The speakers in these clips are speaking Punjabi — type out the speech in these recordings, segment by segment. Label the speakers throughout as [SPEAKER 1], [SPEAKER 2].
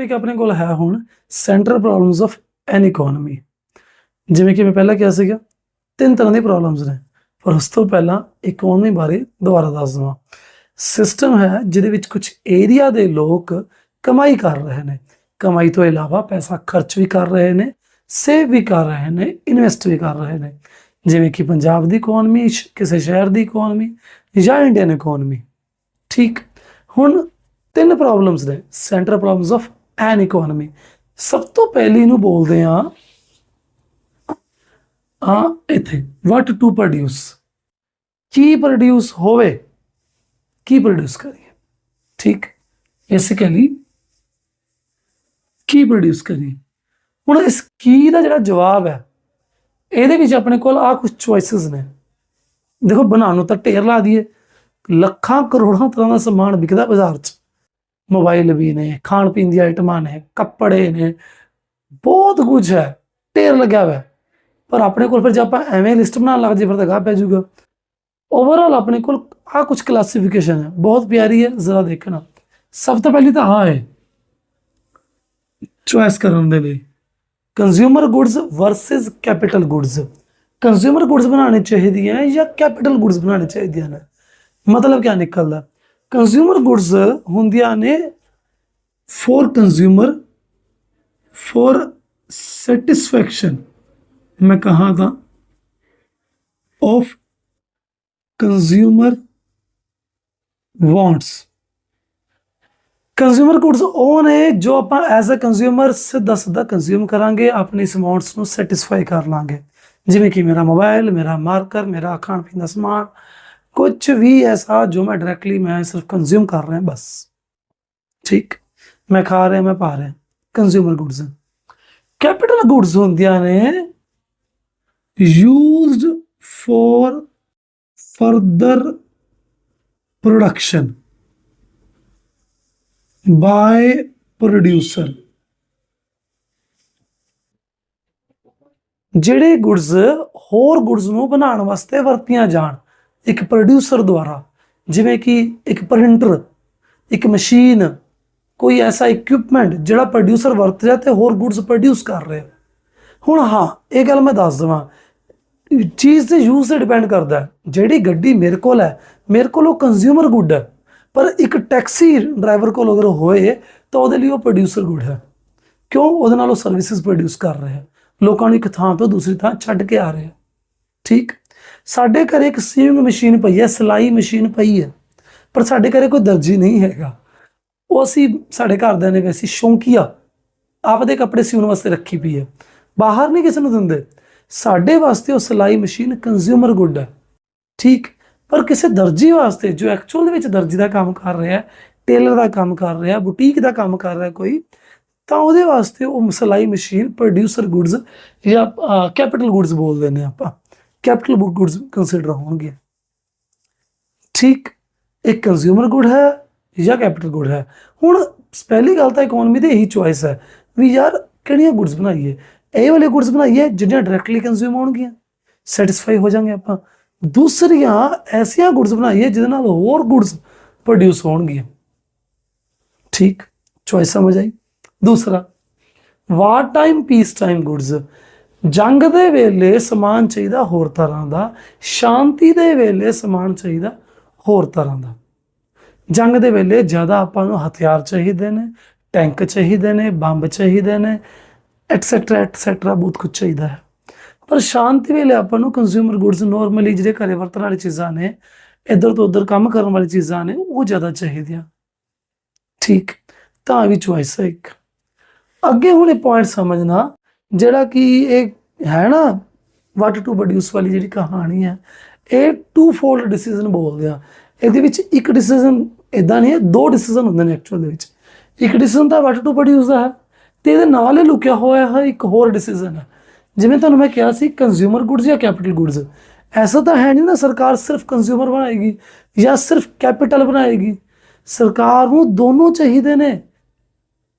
[SPEAKER 1] ਟੌਪਿਕ ਆਪਣੇ ਕੋਲ ਹੈ ਹੁਣ central problems of an economy ਜਿਵੇਂ ਕਿ ਮੈਂ ਪਹਿਲਾਂ ਕਿਹਾ ਸੀਗਾ, ਤਿੰਨ ਤਰ੍ਹਾਂ ਦੀ ਪ੍ਰੋਬਲਮਸ ਨੇ। ਪਰ ਉਸ ਤੋਂ ਪਹਿਲਾਂ ਇਕਨੋਮੀ ਬਾਰੇ ਦੁਬਾਰਾ ਦੱਸ ਦਵਾਂ। ਸਿਸਟਮ ਹੈ ਜਿਹਦੇ ਵਿੱਚ ਕੁਝ ਏਰੀਆ ਦੇ ਲੋਕ ਕਮਾਈ ਕਰ ਰਹੇ ਨੇ। ਕਮਾਈ ਤੋਂ ਇਲਾਵਾ ਪੈਸਾ ਖਰਚ ਵੀ ਕਰ ਰਹੇ ਨੇ ਸੇਵ ਵੀ ਕਰ ਰਹੇ ਨੇ ਇਨਵੈਸਟ ਵੀ ਕਰ ਰਹੇ ਨੇ। ਜਿਵੇਂ ਕਿ ਪੰਜਾਬ ਦੀ ਇਕਨੋਮੀ ਕਿਸੇ ਸ਼ਹਿਰ ਦੀ ਇਕਨੋਮੀ ਜਾਂ ਇੰਡੀਅਨ ਇਕਨੋਮੀ ਠੀਕ। ਹੁਣ ਤਿੰਨ ਪ੍ਰੋਬਲਮਸ ਨੇ। Centre problems of an economy ਸਭ ਤੋਂ ਪਹਿਲੀ ਨੂੰ ਬੋਲਦੇ ਆ ਆ ਇੱਥੇ ਵਾਟ ਟੂ ਪ੍ਰੋਡਿਊਸ ਕੀ ਪ੍ਰੋਡਿਊਸ ਹੋਵੇ, ਕੀ ਪ੍ਰੋਡਿਊਸ ਕਰੀਏ। ਠੀਕ? ਬੇਸਿਕਲੀ ਕੀ ਪ੍ਰੋਡਿਊਸ ਕਰੀਏ। ਹੁਣ ਇਸ ਕੀ ਦਾ ਜਿਹੜਾ ਜਵਾਬ ਹੈ, ਇਹਦੇ ਵਿੱਚ ਆਪਣੇ ਕੋਲ ਆ ਕੁਝ ਚੁਆਇਸਸ ਨੇ। ਦੇਖੋ, ਬਣਾਉਣ ਨੂੰ ਤਾਂ ਢੇਰ ਲਾ ਦਈਏ। ਲੱਖਾਂ ਕਰੋੜਾਂ ਤਰ੍ਹਾਂ ਦਾ ਸਮਾਨ ਵਿਕਦਾ ਬਾਜ਼ਾਰ 'ਚ। ਮੋਬਾਈਲ ਵੀ ਨੇ, ਖਾਣ ਪੀਣ ਦੀਆਂ ਆਈਟਮਾਂ ਨੇ, ਕੱਪੜੇ ਨੇ, ਬਹੁਤ ਕੁਝ ਹੈ, ਢੇਰ ਲੱਗਿਆ ਹੋਇਆ। ਪਰ ਆਪਣੇ ਕੋਲ ਫਿਰ ਜੇ ਆਪਾਂ ਐਵੇਂ ਲਿਸਟ ਬਣਾਉਣ ਲੱਗ ਜੇ ਫਿਰ ਤਾਂ ਗਾਹ ਪੈ ਜਾਊਗਾ। ਓਵਰਆਲ ਆਪਣੇ ਕੋਲ ਆ ਕੁਝ ਕਲਾਸੀਫਿਕੇਸ਼ਨ ਹੈ, ਬਹੁਤ ਪਿਆਰੀ ਹੈ, ਜ਼ਰਾ ਦੇਖਣਾ। ਸਭ ਤੋਂ ਪਹਿਲੀ ਤਾਂ ਆ ਹੈ। ਚੁਆਇਸ ਕਰਨ ਦੇ ਲਈ। Consumer goods versus capital goods consumer goods ਬਣਾਉਣੇ ਚਾਹੀਦੀਆਂ ਜਾਂ ਕੈਪੀਟਲ ਗੁੱਡਸ ਬਣਾਉਣੇ ਚਾਹੀਦੀਆਂ ਨੇ? ਮਤਲਬ ਕੀ ਨਿਕਲਦਾ? ਕੰਜ਼ਿਊਮਰ ਗੁੱਡਸ ਹੁੰਦੀਆਂ ਨੇ ਫੋਰ ਕੰਜ਼ਿਊਮਰ ਫੋਰ ਸੈਟੀਸਫੈਕਸ਼ਨ ਮੈਂ ਕਹਾ ਤਾਂ of consumer wants consumer goods ਉਹ ਨੇ ਜੋ ਆਪਾਂ ਐਜ਼ ਅ ਕੰਜ਼ਿਊਮਰ ਸਿੱਧਾ ਸਿੱਧਾ ਕੰਜ਼ਿਊਮ ਕਰਾਂਗੇ, ਆਪਣੀ ਇਸ ਵਾਂਟਸ ਨੂੰ ਸੈਟੀਸਫਾਈ ਕਰ ਲਾਂਗੇ। ਜਿਵੇਂ ਕਿ ਮੇਰਾ ਮੋਬਾਈਲ ਮੇਰਾ ਮਾਰਕਰ ਮੇਰਾ ਖਾਣ ਪੀਣ ਦਾ ਸਮਾਨ ਕੁਝ ਵੀ ਐਸਾ ਜੋ ਮੈਂ ਡਾਇਰੈਕਟਲੀ ਮੈਂ ਸਿਰਫ ਕੰਜ਼ਿਊਮ ਕਰ ਰਿਹਾ, ਬਸ। ਠੀਕ? ਮੈਂ ਖਾ ਰਿਹਾ, ਮੈਂ ਪਾ ਰਿਹਾ। ਕੰਜ਼ਿਊਮਰ ਗੁੱਡਸ ਕੈਪੀਟਲ ਗੁੱਡਸ ਹੁੰਦੀਆਂ ਨੇ used for further production by producer ਜਿਹੜੇ ਗੁੱਡਸ ਹੋਰ ਗੁੱਡਸ ਨੂੰ ਬਣਾਉਣ ਵਾਸਤੇ ਵਰਤੀਆਂ ਜਾਣ ਇੱਕ ਪ੍ਰੋਡਿਊਸਰ ਦੁਆਰਾ, ਜਿਵੇਂ ਕਿ ਇੱਕ ਪ੍ਰਿੰਟਰ ਇੱਕ ਮਸ਼ੀਨ ਕੋਈ ਐਸਾ ਇਕਵਿਪਮੈਂਟ ਜਿਹੜਾ ਪ੍ਰੋਡਿਊਸਰ ਵਰਤ ਰਿਹਾ ਤੇ ਹੋਰ ਗੁੱਡਸ ਪ੍ਰੋਡਿਊਸ ਕਰ ਰਿਹਾ। ਹੁਣ ਹਾਂ, ਇਹ ਗੱਲ ਮੈਂ ਦੱਸ ਦਵਾਂ। ਚੀਜ਼ ਦੇ ਯੂਜ਼ ਤੇ ਡਿਪੈਂਡ ਕਰਦਾ ਜਿਹੜੀ ਗੱਡੀ ਮੇਰੇ ਕੋਲ ਹੈ, ਮੇਰੇ ਕੋਲ ਉਹ ਕੰਜ਼ਿਊਮਰ ਗੁੱਡ ਹੈ। ਪਰ ਇੱਕ ਟੈਕਸੀ ਡਰਾਈਵਰ ਕੋਲ ਅਗਰ ਹੋਏ, ਤਾਂ ਉਹਦੇ ਲਈ ਉਹ ਪ੍ਰੋਡਿਊਸਰ ਗੁੱਡ ਹੈ। ਕਿਉਂ? ਉਹਦੇ ਨਾਲ ਉਹ ਸਰਵਿਸਿਜ਼ ਪ੍ਰੋਡਿਊਸ ਕਰ ਰਿਹਾ ਲੋਕਾਂ ਨੂੰ ਇੱਕ ਥਾਂ ਤੋਂ ਦੂਸਰੀ ਥਾਂ ਛੱਡ ਕੇ ਆ ਰਿਹਾ ਠੀਕ? ਸਾਡੇ ਘਰੇ ਇੱਕ ਸੀਵਿੰਗ ਮਸ਼ੀਨ ਪਈ ਹੈ, ਸਿਲਾਈ ਮਸ਼ੀਨ ਪਈ ਹੈ, ਪਰ ਸਾਡੇ ਘਰੇ ਕੋਈ ਦਰਜੀ ਨਹੀਂ ਹੈਗਾ। ਉਹ ਅਸੀਂ ਸਾਡੇ ਘਰਦਿਆਂ ਨੇ ਵੀ ਅਸੀਂ ਸ਼ੌਂਕੀਆ ਆਪਦੇ ਕੱਪੜੇ ਸਿਉਣ ਵਾਸਤੇ ਰੱਖੀ ਪਈ ਹੈ। ਬਾਹਰ ਨਹੀਂ ਕਿਸੇ ਨੂੰ ਦਿੰਦੇ। ਸਾਡੇ ਵਾਸਤੇ ਉਹ ਸਿਲਾਈ ਮਸ਼ੀਨ ਕੰਜ਼ਿਊਮਰ ਗੁੱਡ ਹੈ। ਠੀਕ, ਪਰ ਕਿਸੇ ਦਰਜੀ ਵਾਸਤੇ ਜੋ ਐਕਚੁਅਲ ਦੇ ਵਿੱਚ ਦਰਜੀ ਦਾ ਕੰਮ ਕਰ ਰਿਹਾ ਹੈ ਟੇਲਰ ਦਾ ਕੰਮ ਕਰ ਰਿਹਾ ਬੁਟੀਕ ਦਾ ਕੰਮ ਕਰ ਰਿਹਾ ਕੋਈ, ਤਾਂ ਉਹਦੇ ਵਾਸਤੇ ਉਹ ਸਿਲਾਈ ਮਸ਼ੀਨ ਪ੍ਰੋਡਿਊਸਰ ਗੁੱਡਸ ਜਾਂ ਕੈਪੀਟਲ ਗੁੱਡਸ ਬੋਲਦੇ ਨੇ ਆਪਾਂ। ਕੈਪੀਟਲ ਗੁੱਡਸ ਕੰਸੀਡਰ ਹੋਣਗੇ। ਠੀਕ ਇੱਕ ਕੰਜ਼ਿਊਮਰ ਗੁੱਡ ਹੈ ਜਾਂ ਕੈਪੀਟਲ ਗੁੱਡ ਹੈ? ਹੁਣ ਪਹਿਲੀ ਗੱਲ ਤਾਂ ਇਕਨੋਮੀ ਦੀ ਇਹੀ ਚੁਆਇਸ ਹੈ ਵੀ ਯਾਰ ਕਿਹੜੀਆਂ ਗੁੱਡਸ ਬਣਾਈਏ? ਇਹ ਵਾਲੇ ਗੁੱਡਸ ਬਣਾਈਏ ਜਿਹੜੀਆਂ ਡਾਇਰੈਕਟਲੀ ਕੰਜ਼ਿਊਮ ਹੋਣਗੀਆਂ ਸੈਟੀਸਫਾਈ ਹੋ ਜਾਣਗੇ ਆਪਾਂ। ਦੂਸਰੀਆਂ ਐਸੀਆਂ ਗੁੱਡਸ ਬਣਾਈਏ ਜਿਹਦੇ ਨਾਲ ਹੋਰ ਗੁੱਡਸ ਪ੍ਰੋਡਿਊਸ ਹੋਣਗੀਆਂ। ਠੀਕ ਚੁਆਇਸ ਸਮਝ ਆਈ? ਦੂਸਰਾ war time peace time goods ਜੰਗ ਦੇ ਵੇਲੇ ਸਮਾਨ ਚਾਹੀਦਾ ਹੋਰ ਤਰ੍ਹਾਂ ਦਾ, ਸ਼ਾਂਤੀ ਦੇ ਵੇਲੇ ਸਮਾਨ ਚਾਹੀਦਾ ਹੋਰ ਤਰ੍ਹਾਂ ਦਾ। ਜੰਗ ਦੇ ਵੇਲੇ ਜ਼ਿਆਦਾ ਆਪਾਂ ਨੂੰ ਹਥਿਆਰ ਚਾਹੀਦੇ ਨੇ, ਟੈਂਕ ਚਾਹੀਦੇ ਨੇ, ਬੰਬ ਚਾਹੀਦੇ ਨੇ ਐਟਸੈਟਰਾ ਐਟਸੈਟਰਾ ਬਹੁਤ ਕੁਝ ਚਾਹੀਦਾ ਹੈ। ਪਰ ਸ਼ਾਂਤੀ ਵੇਲੇ ਆਪਾਂ ਨੂੰ ਕੰਜ਼ਿਊਮਰ ਗੁੱਡਸ ਨਾਰਮਲੀ ਜਿਹੜੇ ਘਰੇ ਵਰਤਣ ਵਾਲੀ ਚੀਜ਼ਾਂ ਨੇ, ਇੱਧਰ ਤੋਂ ਉੱਧਰ ਕੰਮ ਕਰਨ ਵਾਲੀ ਚੀਜ਼ਾਂ ਨੇ, ਉਹ ਜ਼ਿਆਦਾ ਚਾਹੀਦੀਆਂ। ਠੀਕ, ਤਾਂ ਵੀ ਚੁਆਇਸ ਹੈ ਇੱਕ। ਅੱਗੇ ਹੁਣ ਇਹ ਪੁਆਇੰਟ ਸਮਝਣਾ ਜਿਹੜਾ ਕਿ ਇਹ ਹੈ ਨਾ ਵਾਟ ਟੂ ਪ੍ਰੋਡਿਊਸ ਵਾਲੀ ਜਿਹੜੀ ਕਹਾਣੀ ਹੈ, ਇਹ ਟੂ ਫੋਲਡ ਡਿਸੀਜਨ ਬੋਲਦੇ ਆ। ਇਹਦੇ ਵਿੱਚ ਇੱਕ ਡਿਸੀਜਨ ਇਦਾਂ ਨਹੀਂ ਹੈ, ਦੋ ਡਿਸੀਜਨ ਹੁੰਦੇ ਨੇ ਐਕਚੁਅਲ ਦੇ ਵਿੱਚ। ਇੱਕ ਡਿਸੀਜਨ ਤਾਂ ਵਾਟ ਟੂ ਪ੍ਰੋਡਿਊਸ ਦਾ ਹੈ, ਤੇ ਇਹਦੇ ਨਾਲ ਹੀ ਲੁਕਿਆ ਹੋਇਆ ਹੈ ਇੱਕ ਹੋਰ ਡਿਸੀਜਨ ਹੈ ਜਿਵੇਂ ਤੁਹਾਨੂੰ ਮੈਂ ਕਿਹਾ ਸੀ ਕੰਜ਼ਿਊਮਰ ਗੁੱਡਸ ਜਾਂ ਕੈਪੀਟਲ ਗੁੱਡਸ ਐਸਾ ਤਾਂ ਹੈ ਨਹੀਂ ਨਾ ਸਰਕਾਰ ਸਿਰਫ ਕੰਜ਼ਿਊਮਰ ਬਣਾਏਗੀ ਜਾਂ ਸਿਰਫ ਕੈਪੀਟਲ ਬਣਾਏਗੀ। ਸਰਕਾਰ ਨੂੰ ਦੋਨੋਂ ਚਾਹੀਦੇ ਨੇ।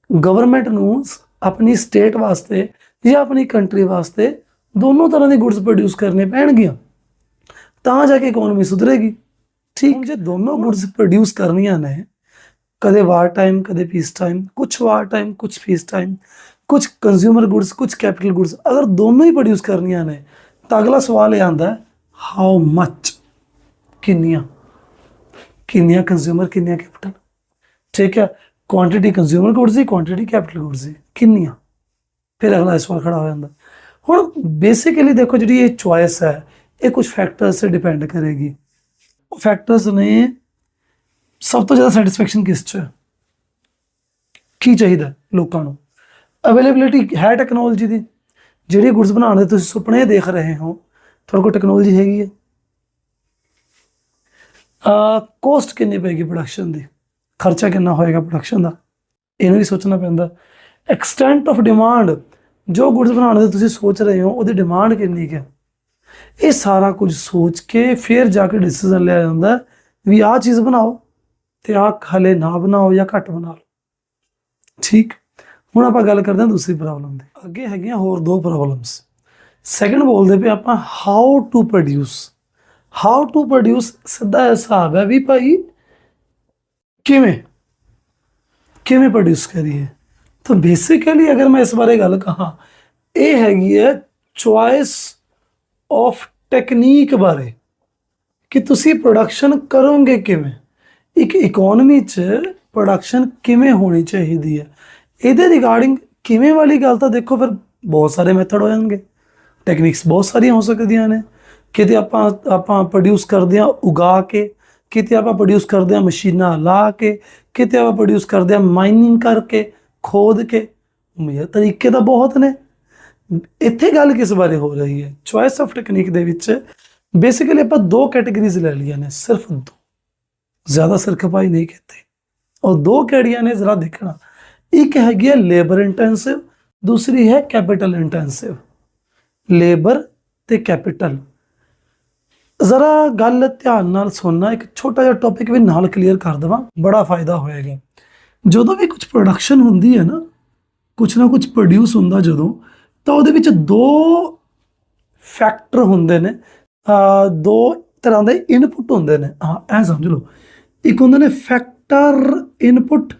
[SPEAKER 1] ਗਵਰਨਮੈਂਟ ਨੂੰ ਆਪਣੀ ਸਟੇਟ ਵਾਸਤੇ ਜਾਂ ਆਪਣੀ ਕੰਟਰੀ ਵਾਸਤੇ ਦੋਨੋਂ ਤਰ੍ਹਾਂ ਦੇ ਗੁੱਡਸ ਪ੍ਰੋਡਿਊਸ ਕਰਨੇ ਪੈਣਗੀਆਂ ਤਾਂ ਜਾ ਕੇ ਇਕਨੋਮੀ ਸੁਧਰੇਗੀ। ਠੀਕ ਜੇ ਦੋਨੋਂ ਗੁੱਡਸ ਪ੍ਰੋਡਿਊਸ ਕਰਨੀਆਂ ਨੇ ਕਦੇ ਵਾਰ ਟਾਈਮ ਕਦੇ ਪੀਸ ਟਾਈਮ ਕੁਝ ਵਾਰ ਟਾਈਮ ਕੁਝ ਪੀਸ ਟਾਈਮ ਕੁਝ ਕੰਜ਼ਿਊਮਰ ਗੁੱਡਸ ਕੁਝ ਕੈਪੀਟਲ ਗੁੱਡਸ ਅਗਰ ਦੋਨੋਂ ਹੀ ਪ੍ਰੋਡਿਊਸ ਕਰਨੀਆਂ ਨੇ ਤਾਂ ਅਗਲਾ ਸਵਾਲ ਇਹ ਆਂਦਾ ਹਾਊ ਮੱਚ ਕਿੰਨੀਆਂ? ਕਿੰਨੀਆਂ ਕੰਜ਼ਿਊਮਰ ਕਿੰਨੀਆਂ ਕੈਪੀਟਲ ਠੀਕ ਹੈ ਕੁਆਂਟੀਟੀ ਕੰਜ਼ਿਊਮਰ ਗੁੱਡਸ ਦੀ ਕੁਆਂਟੀਟੀ ਕੈਪੀਟਲ ਗੁੱਡਸ ਦੀ ਕਿੰਨੀਆਂ? ਫਿਰ ਅਗਲਾ ਇਸ ਸਵਾਲ ਖੜਾ ਹੋ ਜਾਂਦਾ। ਹੁਣ ਬੇਸਿਕਲੀ ਦੇਖੋ ਜਿਹੜੀ ਇਹ ਚੁਆਇਸ ਹੈ, ਇਹ ਕੁਝ ਫੈਕਟਰਸ ਤੇ ਡਿਪੈਂਡ ਕਰੇਗੀ। ਉਹ ਫੈਕਟਰਸ ਨੇ ਸਭ ਤੋਂ ਜ਼ਿਆਦਾ ਸੈਟੀਸਫੈਕਸ਼ਨ ਕਿਸ 'ਚ? ਹੈ? ਕੀ ਚਾਹੀਦਾ ਲੋਕਾਂ ਨੂੰ? ਅਵੇਲੇਬਿਲਿਟੀ ਹੈ ਟੈਕਨੋਲੋਜੀ ਦੀ। ਜਿਹੜੇ ਗੁੱਡਸ ਬਣਾਉਣ ਦੇ ਤੁਸੀਂ ਸੁਪਨੇ ਦੇਖ ਰਹੇ ਹੋ, ਤੁਹਾਡੇ ਕੋਲ ਟੈਕਨੋਲੋਜੀ ਹੈਗੀ ਹੈ। ਆ ਕੋਸਟ ਕਿੰਨੀ ਪੈਗੀ ਪ੍ਰੋਡਕਸ਼ਨ ਦੀ? ਖਰਚਾ ਕਿੰਨਾ ਹੋਏਗਾ ਪ੍ਰੋਡਕਸ਼ਨ ਦਾ? ਇਹਨੂੰ ਵੀ ਸੋਚਣਾ ਪੈਂਦਾ। ਐਕਸਟੈਂਟ ਆਫ ਡਿਮਾਂਡ ਜੋ ਗੁੱਡਸ ਬਣਾਉਣ ਦੇ ਤੁਸੀਂ ਸੋਚ ਰਹੇ ਹੋ, ਉਹਦੀ ਡਿਮਾਂਡ ਕਿੰਨੀ ਕੁ ਹੈ? ਇਹ ਸਾਰਾ ਕੁਝ ਸੋਚ ਕੇ ਫਿਰ ਜਾ ਕੇ ਡਿਸੀਜਨ ਲਿਆ ਜਾਂਦਾ ਵੀ ਆਹ ਚੀਜ਼ ਬਣਾਓ ਤੇ ਆਹ ਹਲੇ ਨਾ ਬਣਾਓ ਜਾਂ ਘੱਟ ਬਣਾ ਲਓ। ਠੀਕ? ਹੁਣ ਆਪਾਂ ਗੱਲ ਕਰਦੇ ਹਾਂ ਦੂਸਰੀ ਪ੍ਰੋਬਲਮ ਦੀ। ਅੱਗੇ ਹੈਗੀਆਂ ਹੋਰ ਦੋ ਪ੍ਰੋਬਲਮਸ ਸੈਕੰਡ ਬੋਲਦੇ ਪਏ ਆਪਾਂ how to produce how to produce ਸਿੱਧਾ ਹਿਸਾਬ ਹੈ ਵੀ ਭਾਈ ਕਿਵੇਂ? ਕਿਵੇਂ ਪ੍ਰੋਡਿਊਸ ਕਰੀਏ? ਤਾਂ ਬੇਸਿਕਲੀ ਅਗਰ ਮੈਂ ਇਸ ਬਾਰੇ ਗੱਲ ਕਹਾਂ, ਇਹ ਹੈਗੀ ਹੈ ਚੁਆਇਸ ਆਫ ਟੈਕਨੀਕ ਬਾਰੇ ਕਿ ਤੁਸੀਂ ਪ੍ਰੋਡਕਸ਼ਨ ਕਰੋਗੇ ਕਿਵੇਂ? ਇੱਕ ਇਕਨੋਮੀ 'ਚ ਪ੍ਰੋਡਕਸ਼ਨ ਕਿਵੇਂ ਹੋਣੀ ਚਾਹੀਦੀ ਹੈ? ਇਹਦੇ ਰਿਗਾਰਡਿੰਗ ਕਿਵੇਂ ਵਾਲੀ ਗੱਲ ਤਾਂ ਦੇਖੋ ਫਿਰ ਬਹੁਤ ਸਾਰੇ ਮੈਥਡ ਹੋ ਜਾਣਗੇ। ਟੈਕਨੀਕਸ ਬਹੁਤ ਸਾਰੀਆਂ ਹੋ ਸਕਦੀਆਂ ਨੇ। ਕਿਤੇ ਆਪਾਂ ਆਪਾਂ ਪ੍ਰੋਡਿਊਸ ਕਰਦੇ ਹਾਂ ਉਗਾ ਕੇ, ਕਿਤੇ ਆਪਾਂ ਪ੍ਰੋਡਿਊਸ ਕਰਦੇ ਹਾਂ ਮਸ਼ੀਨਾਂ ਲਾ ਕੇ, ਕਿਤੇ ਆਪਾਂ ਪ੍ਰੋਡਿਊਸ ਕਰਦੇ ਹਾਂ ਮਾਈਨਿੰਗ ਕਰਕੇ ਖੋਦ ਕੇ ਇਹ ਤਰੀਕੇ ਤਾਂ ਬਹੁਤ ਨੇ। ਇੱਥੇ ਗੱਲ ਕਿਸ ਬਾਰੇ ਹੋ ਰਹੀ ਹੈ? ਚੁਆਇਸ ਆਫ ਟੈਕਨੀਕ ਦੇ ਵਿੱਚ ਬੇਸਿਕਲੀ ਆਪਾਂ ਦੋ ਕੈਟਾਗਰੀਜ਼ ਲੈ ਲਈਆਂ ਨੇ, ਸਿਰਫ ਦੋ। ਜ਼ਿਆਦਾ ਸਿਰ ਨਹੀਂ ਕੀਤੀ। ਔਰ ਦੋ ਕਿਹੜੀਆਂ ਨੇ ਜ਼ਰਾ ਦੇਖਣਾ। ਇੱਕ ਹੈਗੀ ਹੈ ਲੇਬਰ ਇੰਟੈਂਸਿਵ ਦੂਸਰੀ ਹੈ ਕੈਪੀਟਲ ਇੰਟੈਂਸਿਵ ਲੇਬਰ ਤੇ ਕੈਪੀਟਲ ਜ਼ਰਾ ਗੱਲ ਧਿਆਨ ਨਾਲ ਸੁਣਨਾ, ਇੱਕ ਛੋਟਾ ਜਿਹਾ ਟੌਪਿਕ ਵੀ ਨਾਲ ਕਲੀਅਰ ਕਰ ਦਵਾਂ, ਬੜਾ ਫਾਇਦਾ ਹੋਏਗਾ। ਜਦੋਂ ਵੀ ਕੁਝ ਪ੍ਰੋਡਕਸ਼ਨ ਹੁੰਦੀ ਹੈ ਨਾ ਕੁਝ ਨਾ ਕੁਝ ਪ੍ਰੋਡਿਊਸ ਹੁੰਦਾ ਜਦੋਂ, ਤਾਂ ਉਹਦੇ ਵਿੱਚ ਦੋ ਫੈਕਟਰ ਹੁੰਦੇ ਨੇ ਦੋ ਤਰ੍ਹਾਂ ਦੇ ਇਨਪੁਟ ਹੁੰਦੇ ਨੇ। ਹਾਂ, ਐ ਸਮਝ ਲਓ। ਇੱਕ ਹੁੰਦੇ ਨੇ ਫੈਕਟਰ ਇਨਪੁਟ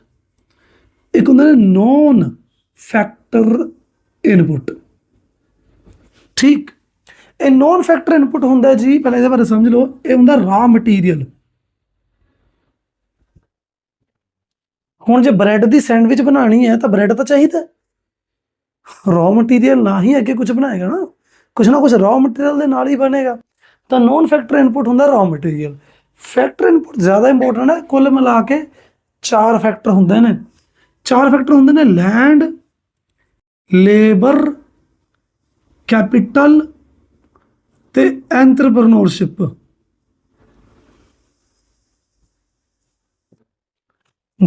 [SPEAKER 1] ਇੱਕ ਹੁੰਦੇ ਨੇ ਨੋਨ ਫੈਕਟਰ ਇਨਪੁਟ ਠੀਕ? ਇਹ ਨੋਨ ਫੈਕਟਰ ਇਨਪੁਟ ਹੁੰਦਾ ਜੀ, ਪਹਿਲਾਂ ਇਹਦੇ ਬਾਰੇ ਸਮਝ ਲਓ। ਇਹ ਹੁੰਦਾ ਰਾ ਮਟੀਰੀਅਲ ਹੁਣ ਜੇ ਬ੍ਰੈਡ ਦੀ ਸੈਂਡਵਿਚ ਬਣਾਣੀ ਹੈ ਤਾਂ ਬ੍ਰੈਡ ਤਾਂ ਚਾਹੀਦਾ ਰਾ ਮਟੀਰੀਅਲ ਨਾ ਹੀ ਅੱਗੇ ਕੁਝ ਬਣਾਏਗਾ ਨਾ। ਕੁਝ ਨਾ ਕੁਝ ਰਾ ਮਟੀਰੀਅਲ ਦੇ ਨਾਲ ਹੀ ਬਣੇਗਾ। ਤਾਂ ਨੋਨ ਫੈਕਟਰ ਇਨਪੁਟ ਹੁੰਦਾ ਰਾ ਮਟੀਰੀਅਲ ਫੈਕਟਰ ਇਨਪੁਟ ਜ਼ਿਆਦਾ ਇੰਪੋਰਟੈਂਟ ਹੈ। ਕੁੱਲ ਮਿਲਾ ਕੇ ਚਾਰ ਫੈਕਟਰ ਹੁੰਦੇ ਨੇ। ਚਾਰ ਫੈਕਟਰ ਹੁੰਦੇ ਨੇ ਲੈਂਡ ਲੇਬਰ ਕੈਪੀਟਲ ਤੇ ਐਂਟਰਪ੍ਰੈਨਿਓਰਸ਼ਿਪ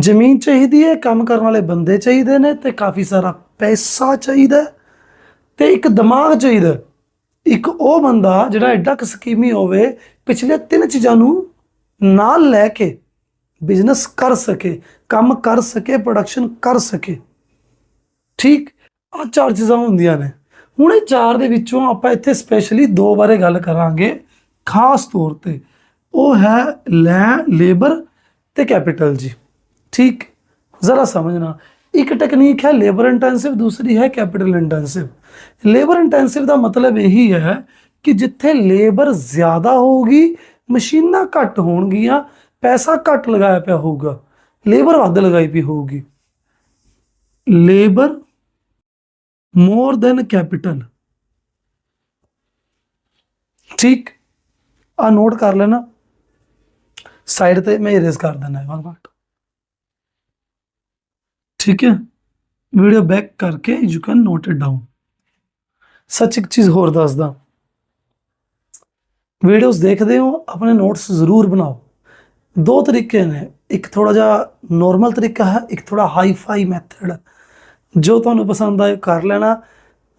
[SPEAKER 1] ਜ਼ਮੀਨ ਚਾਹੀਦੀ ਹੈ, ਕੰਮ ਕਰਨ ਵਾਲੇ ਬੰਦੇ ਚਾਹੀਦੇ ਨੇ ਤੇ ਕਾਫੀ ਸਾਰਾ ਪੈਸਾ ਚਾਹੀਦਾ ਹੈ ਤੇ ਇੱਕ ਦਿਮਾਗ ਚਾਹੀਦਾ ਇੱਕ ਉਹ ਬੰਦਾ ਜਿਹੜਾ ਐਡਾ ਕੁ ਸਕੀਮੀ ਹੋਵੇ, ਪਿਛਲੇ ਤਿੰਨ ਚੀਜ਼ਾਂ ਨੂੰ ਨਾਲ ਲੈ ਕੇ ਬਿਜ਼ਨਸ ਕਰ ਸਕੇ, ਕੰਮ ਕਰ ਸਕੇ ਪ੍ਰੋਡਕਸ਼ਨ ਕਰ ਸਕੇ। ਠੀਕ ਆ ਚਾਰ ਚੀਜ਼ਾਂ ਹੁੰਦੀਆਂ ਨੇ। ਹੁਣ ਇਹ ਚਾਰ ਦੇ ਵਿੱਚੋਂ ਆਪਾਂ ਇੱਥੇ ਸਪੈਸ਼ਲੀ ਦੋ ਬਾਰੇ ਗੱਲ ਕਰਾਂਗੇ, ਖਾਸ ਤੌਰ ਤੇ। ਉਹ ਹੈ ਲੈ ਲੇਬਰ ਤੇ ਕੈਪੀਟਲ ਜੀ। ਠੀਕ, ਜ਼ਰਾ ਸਮਝਣਾ। ਇੱਕ ਟੈਕਨੀਕ ਹੈ ਲੇਬਰ ਇੰਟੈਂਸਿਵ ਦੂਸਰੀ ਹੈ ਕੈਪੀਟਲ ਇੰਟੈਂਸਿਵ ਲੇਬਰ ਇੰਟੈਂਸਿਵ ਦਾ ਮਤਲਬ ਇਹੀ ਹੈ ਕਿ ਜਿੱਥੇ ਲੇਬਰ ਜ਼ਿਆਦਾ ਹੋਊਗੀ, ਮਸ਼ੀਨਾਂ ਘੱਟ ਹੋਣਗੀਆਂ, ਪੈਸਾ ਘੱਟ ਲਗਾਇਆ ਪਿਆ ਹੋਊਗਾ ਲੇਬਰ ਵੱਧ ਲਗਾਈ ਪਈ ਹੋਊਗੀ। ਲੇਬਰ ਮੋਰ ਦੈਨ ਕੈਪੀਟਲ ਠੀਕ ਆ ਨੋਟ ਕਰ ਲੈਣਾ। ਸਾਈਡ ਤੇ ਮੈਂ ਇਰੇਜ਼ ਕਰ ਦਿੰਦਾ ਹੈ ਵਨ ਮਿੰਟ ਠੀਕ ਹੈ ਵੀਡੀਓ ਬੈਕ ਕਰਕੇ you can note it down ਸੱਚ ਇੱਕ ਚੀਜ਼ ਹੋਰ ਦੱਸਦਾ ਵੀਡੀਓਜ਼ ਦੇਖਦੇ ਹੋ ਆਪਣੇ ਨੋਟਸ ਜ਼ਰੂਰ ਬਣਾਓ ਦੋ ਤਰੀਕੇ ਨੇ ਇੱਕ ਥੋੜਾ ਜਿਹਾ ਨਾਰਮਲ ਤਰੀਕਾ ਹੈ ਇੱਕ ਥੋੜਾ ਹਾਈ ਫਾਈ ਮੈਥਡ ਜੋ ਤੁਹਾਨੂੰ ਪਸੰਦ ਆਏ ਕਰ ਲੈਣਾ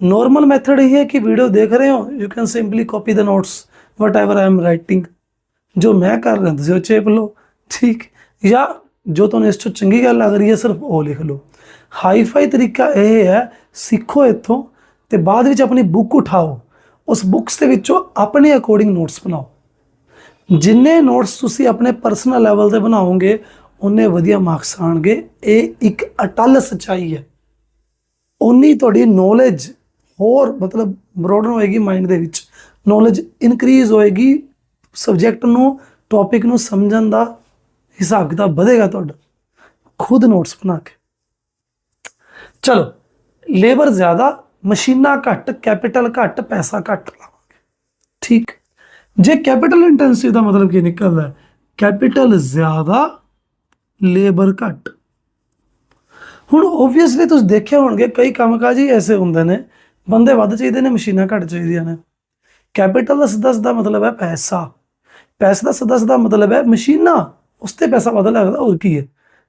[SPEAKER 1] ਨਾਰਮਲ ਮੈਥਡ ਇਹ ਹੈ ਕਿ ਵੀਡੀਓ ਦੇਖ ਰਹੇ ਹੋ you can simply copy the notes whatever I am writing ਜੋ ਮੈਂ ਕਰ ਰਿਹਾ ਤੁਸੀਂ ਉਹ ਚੇਪ ਲਓ ਠੀਕ ਜਾਂ ਜੋ ਤੁਹਾਨੂੰ ਇਸ ਤੋਂ ਚੰਗੀ ਗੱਲ ਲੱਗ ਰਹੀ ਹੈ, ਸਿਰਫ ਉਹ ਲਿਖ ਲਓ। ਹਾਈਫਾਈ ਤਰੀਕਾ ਇਹ ਹੈ, ਸਿੱਖੋ ਇੱਥੋਂ ਤੇ ਬਾਅਦ ਵਿੱਚ ਆਪਣੀ ਬੁੱਕ ਉਠਾਓ। ਉਸ ਬੁੱਕਸ ਦੇ ਵਿੱਚੋਂ ਆਪਣੇ ਅਕੋਰਡਿੰਗ ਨੋਟਸ ਬਣਾਓ। ਜਿੰਨੇ ਨੋਟਸ ਤੁਸੀਂ ਆਪਣੇ ਪਰਸਨਲ ਲੈਵਲ ਤੇ ਬਣਾਓਗੇ, ਉਹਨੇ ਵਧੀਆ ਮਾਰਕਸ ਆਣਗੇ। ਇਹ ਇੱਕ ਅਟਲ ਸੱਚਾਈ ਹੈ। ਉਨੀ ਤੁਹਾਡੀ ਨੌਲੇਜ ਹੋਰ ਮਤਲਬ ਬਰੋਡਨ ਹੋਏਗੀ ਮਾਈਂਡ ਦੇ ਵਿੱਚ। ਨੌਲੇਜ ਇਨਕਰੀਜ਼ ਹੋਏਗੀ ਸਬਜੈਕਟ ਨੂੰ ਟੌਪਿਕ ਨੂੰ ਸਮਝਣ ਦਾ ਹਿਸਾਬ ਕਿਤਾਬ ਵਧੇਗਾ ਤੁਹਾਡਾ। ਖੁਦ ਨੋਟਸ ਬਣਾ ਕੇ। ਚਲੋ ਲੇਬਰ ਜ਼ਿਆਦਾ, ਮਸ਼ੀਨਾਂ ਘੱਟ ਕੈਪੀਟਲ ਘੱਟ, ਪੈਸਾ ਘੱਟ ਲਾਵਾਂਗੇ। ਠੀਕ। ਜੇ ਕੈਪੀਟਲ ਇੰਟੈਂਸਿਵ ਦਾ ਮਤਲਬ ਕੀ ਨਿਕਲਦਾ ਕੈਪੀਟਲ ਜ਼ਿਆਦਾ ਲੇਬਰ ਘੱਟ। ਹੁਣ ਓਬਵੀਅਸਲੀ ਤੁਸੀਂ ਦੇਖਿਆ ਹੋਣਗੇ, ਕਈ ਕੰਮਕਾਜ ਹੀ ਐਸੇ ਹੁੰਦੇ ਨੇ, ਬੰਦੇ ਵੱਧ ਚਾਹੀਦੇ ਨੇ, ਮਸ਼ੀਨਾਂ ਘੱਟ ਚਾਹੀਦੀਆਂ ਨੇ। ਕੈਪੀਟਲ ਦਾ ਸਿੱਧਾ ਸਿੱਧਾ ਮਤਲਬ ਹੈ ਪੈਸਾ। ਪੈਸੇ ਦਾ ਸਿੱਧਾ ਸਿੱਧਾ ਮਤਲਬ ਹੈ ਮਸ਼ੀਨਾਂ। ਉਸ ਤੇ ਪੈਸਾ ਵੱਧ ਲੱਗਦਾ, ਹੋਰ ਕੀ ਹੈ?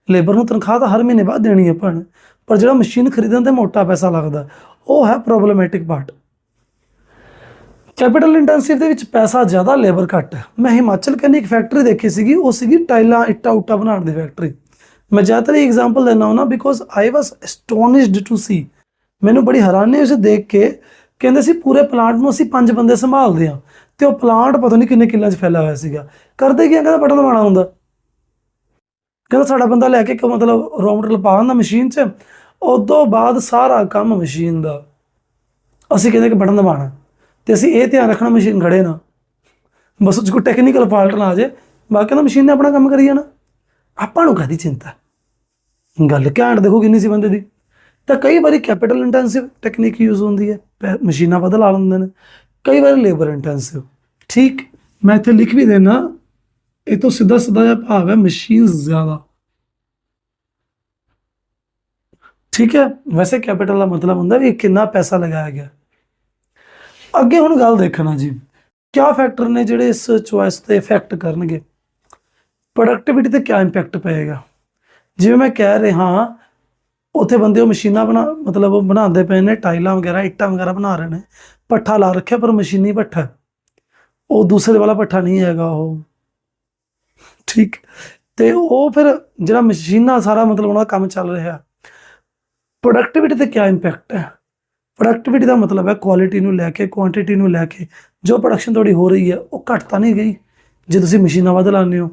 [SPEAKER 1] ਲੇਬਰ ਨੂੰ ਤਨਖਾਹ ਤਾਂ ਹਰ ਮਹੀਨੇ ਬਾਅਦ ਦੇਣੀ ਹੈ ਭਾਣ, ਪਰ ਜਿਹੜਾ ਮਸ਼ੀਨ ਖਰੀਦਣ ਤੇ ਮੋਟਾ ਪੈਸਾ ਲੱਗਦਾ, ਉਹ ਹੈ ਪ੍ਰੋਬਲਮੈਟਿਕ ਪਾਰਟ ਕੈਪੀਟਲ ਇੰਟੈਂਸਿਵ ਦੇ ਵਿੱਚ ਪੈਸਾ ਜ਼ਿਆਦਾ, ਲੇਬਰ ਘੱਟ ਹੈ। ਮੈਂ ਹਿਮਾਚਲ ਕੰਨੀ ਇੱਕ ਫੈਕਟਰੀ ਦੇਖੀ ਸੀਗੀ, ਉਹ ਸੀਗੀ ਟਾਈਲਾਂ ਇੱਟਾਂ ਉੱਟਾਂ ਬਣਾਉਣ ਦੀ ਫੈਕਟਰੀ ਮੈਂ ਜ਼ਿਆਦਾਤਰ ਇਹ ਐਗਜ਼ਾਮਪਲ ਦੇਣਾ ਹੁੰਦਾ ਬਿਕੋਜ਼ ਆਈ ਵਾਸ ਐਸਟੋਨਿਸ਼ਡ ਟੂ ਸੀ ਮੈਨੂੰ ਬੜੀ ਹੈਰਾਨੀ ਹੋਈ ਉਸੇ ਦੇਖ ਕੇ, ਕਹਿੰਦੇ ਸੀ ਪੂਰੇ ਪਲਾਂਟ ਨੂੰ ਅਸੀਂ ਪੰਜ ਬੰਦੇ ਸੰਭਾਲਦੇ ਹਾਂ, ਤੇ ਉਹ ਪਲਾਂਟ ਪਤਾ ਨਹੀਂ ਕਿੰਨੇ ਕਿੱਲਿਆਂ 'ਚ ਫੈਲਾ ਹੋਇਆ ਸੀਗਾ। ਕਰਦੇ ਕੀ ਆ? ਕਹਿੰਦਾ ਬਟਨ ਲਵਾਉਣਾ ਹੁੰਦਾ। ਕਹਿੰਦਾ ਸਾਡਾ ਬੰਦਾ ਲੈ ਕੇ ਇੱਕ ਮਤਲਬ ਰੋ ਮਟੀਰੀਅਲ ਪਾ ਦਿੰਦਾ ਮਸ਼ੀਨ 'ਚ, ਉਦੋਂ ਬਾਅਦ ਸਾਰਾ ਕੰਮ ਮਸ਼ੀਨ ਦਾ। ਅਸੀਂ ਕਹਿੰਦੇ ਕਿ ਬਟਨ ਦਬਾਉਣਾ। ਤੇ ਅਸੀਂ ਇਹ ਧਿਆਨ ਰੱਖਣਾ ਮਸ਼ੀਨ ਖੜੇ ਨਾ। ਬਸ ਉਹ 'ਚ ਕੋਈ ਟੈਕਨੀਕਲ ਫਾਲਟ ਨਾ ਆ ਜਾਏ। ਬਾਕੀ ਤਾਂ ਮਸ਼ੀਨ ਨੇ ਆਪਣਾ ਕੰਮ ਕਰੀ ਜਾਣਾ। ਆਪਾਂ ਨੂੰ ਕਾਹਦੀ ਚਿੰਤਾ? ਗੱਲ ਘੈਂਟ ਦੇਖੋ ਕਿੰਨੀ ਸੀ ਬੰਦੇ ਦੀ। ਤਾਂ ਕਈ ਵਾਰੀ ਕੈਪੀਟਲ ਇੰਟੈਂਸਿਵ ਟੈਕਨੀਕ ਯੂਜ਼ ਹੁੰਦੀ ਹੈ। ਪੈ- ਮਸ਼ੀਨਾਂ ਬਦਲ ਲਾ ਲੈਂਦੇ ਨੇ। ਕਈ ਵਾਰੀ ਲੇਬਰ ਇੰਟੈਂਸਿਵ ਠੀਕ, ਮੈਂ ਇੱਥੇ ਲਿਖ ਵੀ ਦੇਣਾ। ਇਹ ਤੋਂ ਸਿੱਧਾ ਸਿੱਧਾ ਜਿਹਾ ਭਾਵ ਹੈ ਮਸ਼ੀਨ ਜ਼ਿਆਦਾ। ਠੀਕ ਹੈ? ਵੈਸੇ ਕੈਪੀਟਲ ਦਾ ਮਤਲਬ ਹੁੰਦਾ ਵੀ ਕਿੰਨਾ ਪੈਸਾ ਲਗਾਇਆ ਗਿਆ। ਅੱਗੇ ਹੁਣ ਗੱਲ ਦੇਖਣਾ ਜੀ। ਕਿਆ ਫੈਕਟਰ ਨੇ ਜਿਹੜੇ ਇਸ ਚੁਆਇਸ ਤੇ ਇਫੈਕਟ ਕਰਨਗੇ? ਪ੍ਰੋਡਕਟਿਵਿਟੀ ਤੇ ਕਿਆ ਇੰਪੈਕਟ ਪਏਗਾ? ਜਿਵੇਂ ਮੈਂ ਕਹਿ ਰਿਹਾ ਹਾਂ, ਉੱਥੇ ਬੰਦੇ ਉਹ ਮਸ਼ੀਨਾਂ ਬਣਾ, ਮਤਲਬ ਉਹ ਬਣਾਉਂਦੇ ਪਏ ਨੇ, ਟਾਈਲਾਂ ਵਗੈਰਾ, ਇੱਟਾਂ ਵਗੈਰਾ ਬਣਾ ਰਹੇ ਨੇ। ਪੱਠਾ ਲਾ ਰੱਖਿਆ ਪਰ ਮਸ਼ੀਨੀ ਪੱਠਾ। ਉਹ ਦੂਸਰੇ ਵਾਲਾ ਪੱਠਾ ਨਹੀਂ ਹੈਗਾ ਉਹ। ਠੀਕ। ਤੇ ਉਹ ਫਿਰ ਜਿਹੜਾ ਮਸ਼ੀਨਾਂ ਸਾਰਾ ਮਤਲਬ ਉਹਨਾਂ ਦਾ ਕੰਮ ਚੱਲ ਰਿਹਾ। ਪ੍ਰੋਡਕਟਿਵਿਟੀ ਤੇ ਕਿਆ ਇੰਪੈਕਟ ਹੈ? ਪ੍ਰੋਡਕਟਿਵਿਟੀ ਦਾ ਮਤਲਬ ਹੈ ਕੁਆਲਿਟੀ ਨੂੰ ਲੈ ਕੇ ਕੁਆਂਟੀਟੀ ਨੂੰ ਲੈ ਕੇ। ਜੋ ਪ੍ਰੋਡਕਸ਼ਨ ਤੁਹਾਡੀ ਹੋ ਰਹੀ ਹੈ, ਉਹ ਘਟ ਤਾਂ ਨਹੀਂ ਗਈ। ਜੇ ਤੁਸੀਂ ਮਸ਼ੀਨਾਂ ਵੱਧ ਲਾਉਂਦੇ ਹੋ